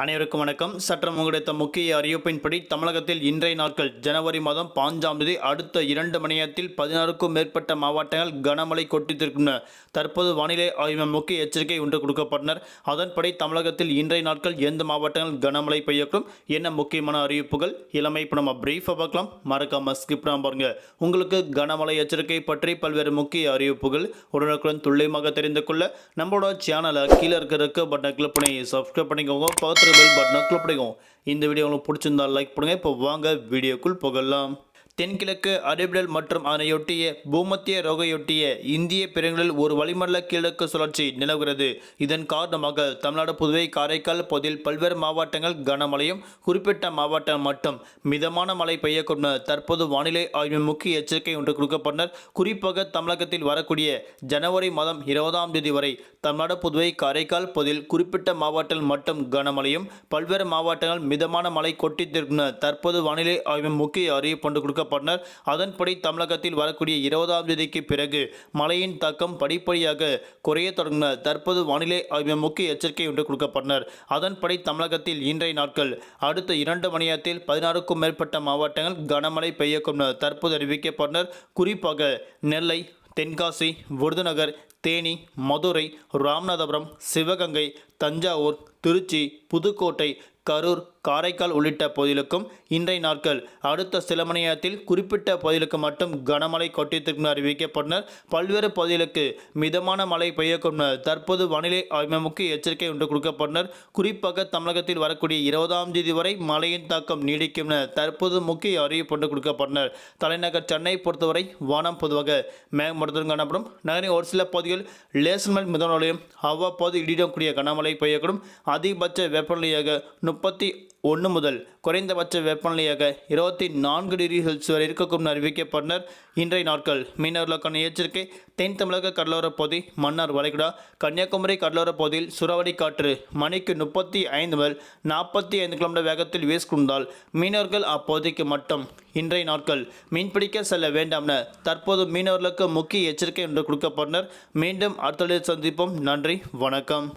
அனைவருக்கும் வணக்கம். சற்றம் கிடைத்த முக்கிய அறிவிப்பின்படி தமிழகத்தில் இன்றைய நாட்கள் ஜனவரி மாதம் பாஞ்சாம் தேதி அடுத்த இரண்டு மணி நேரத்தில் பதினாறுக்கும் மேற்பட்ட மாவட்டங்கள் கனமழை கொட்டித்திருக்கின்றன. தற்போது வானிலை ஆய்வு முக்கிய எச்சரிக்கை ஒன்று கொடுக்கப்பட்டனர். அதன்படி தமிழகத்தில் இன்றைய நாட்கள் எந்த மாவட்டங்கள் கனமழை பெய்யக்கூடும் என்ன முக்கியமான அறிவிப்புகள்? இளமை இப்போ நம்ம பிரீஃபாக பார்க்கலாம். மறக்காம ஸ்கிப் பாருங்க. உங்களுக்கு கனமழை எச்சரிக்கை பற்றி பல்வேறு முக்கிய அறிவிப்புகள் உடனுக்குடன் துல்லியமாக தெரிந்து கொள்ள நம்மளோட சேனலை கீழே இருக்கிற இருக்க பட்டனை கிளிக் பண்ணி சப்ஸ்கிரைப் பண்ணிக்கோங்க. பக்கத்தில் பெல் பட்டனை கிளிக் பண்ணிக்கோங்க. இந்த வீடியோ உங்களுக்கு பிடிச்சிருந்தா லைக் பண்ணுங்கள் இப்போ வாங்க வீடியோக்குள் போகலாம். தென்கிழக்கு அரபிடல் மற்றும் அதனையொட்டிய பூமத்திய ரோகையொட்டிய இந்திய பெருங்கலில் ஒரு வளிமண்டல கிழக்கு சுழற்சி நிலவுகிறது. இதன் காரணமாக தமிழ்நாடு புதுவை காரைக்கால் பகுதியில் பல்வேறு மாவட்டங்கள் கனமழையும் குறிப்பிட்ட மாவட்டம் மட்டும் மிதமான மழை பெய்யக்கூடும். தற்போது வானிலை ஆய்வின் முக்கிய எச்சரிக்கை ஒன்று கொடுக்கப்பட்டனர் குறிப்பாக தமிழகத்தில் வரக்கூடிய ஜனவரி மாதம் இருபதாம் தேதி வரை தமிழ்நாடு புதுவை காரைக்கால் பகுதியில் குறிப்பிட்ட மாவட்டங்கள் மட்டும் கனமழையும் பல்வேறு மாவட்டங்கள் மிதமான மழை கொட்டித்திருக்கும் தற்போது வானிலை ஆய்வின் முக்கிய அறிவிப்பு ஒன்று அறிவிக்கப்பட்டனர் அதன்படி தமிழகத்தில் வரக்கூடிய இருபதாம் தேதிக்கு பிறகு மழையின் தாக்கம் படிப்படியாக குறைய தொடங்கினர் தற்போது வானிலை ஆய்வு முக்கிய எச்சரிக்கை ஒன்று கொடுக்கப்பட்டனர் அதன்படி தமிழகத்தில் இன்றைய நாட்கள் அடுத்த இரண்டு மணி நேரத்தில் பதினாறுக்கும் மேற்பட்ட மாவட்டங்கள் கனமழை பெய்யக்கும் தற்போது அறிவிக்கப்பட்டனர் குறிப்பாக நெல்லை தென்காசி விருதுநகர் தேனி மதுரை ராமநாதபுரம் சிவகங்கை தஞ்சாவூர் திருச்சி புதுக்கோட்டை கரூர் காரைக்கால் உள்ளிட்ட பகுதிகளுக்கும் இன்றைய நாட்கள் அடுத்த சில மணி நேரத்தில் குறிப்பிட்ட பகுதிகளுக்கு மட்டும் கனமழை கொட்டித்திருக்கும் அறிவிக்கப்பட்டனர். பல்வேறு பகுதிகளுக்கு மிதமான மழை பெய்யக்கும் தற்போது வானிலை ஆய்வுக்கு முக்கிய எச்சரிக்கை ஒன்று கொடுக்கப்பட்டனர். குறிப்பாக தமிழகத்தில் வரக்கூடிய இருபதாம் தேதி வரை மழையின் தாக்கம் நீடிக்கும் தற்போது முக்கிய அறிவிப்பு ஒன்று கொடுக்கப்பட்டனர். தலைநகர் சென்னை பொறுத்தவரை வானம் பொதுவாக மேகமூட்டத்துடன் காணப்படும். நகரின் ஒரு சில பகுதிகள் லேசர்மல் மிதமலையும் அவ்வப்போது இடிடக்கூடிய கனமழை பெய்யக்கூடும். அதிகபட்ச வெப்பநிலையாக முப்பத்தி ஒன்று முதல் குறைந்தபட்ச வெப்பநிலையாக இருபத்தி நான்கு டிகிரி செல்சியஸ் வரை இருக்கக்கூடும் அறிவிக்கப்பட்டனர். இன்றைய நாட்கள் மீனவர்களுக்கான எச்சரிக்கை. தென் தமிழக கடலோரப் பகுதி மன்னார் வளைகுடா கன்னியாகுமரி கடலோரப் பகுதியில் சுறாவளி காற்று மணிக்கு முப்பத்தி ஐந்து முதல் நாற்பத்தி ஐந்து கிலோமீட்டர் வேகத்தில் வீசிக்கொண்டால் மீனவர்கள் அப்பகுதிக்கு மட்டும் இன்றைய நாட்கள் மீன்பிடிக்க செல்ல வேண்டாம் என தற்போது மீனவர்களுக்கு முக்கிய எச்சரிக்கை என்று கொடுக்கப்பட்டனர். மீண்டும் அடுத்த சந்திப்போம். நன்றி வணக்கம்.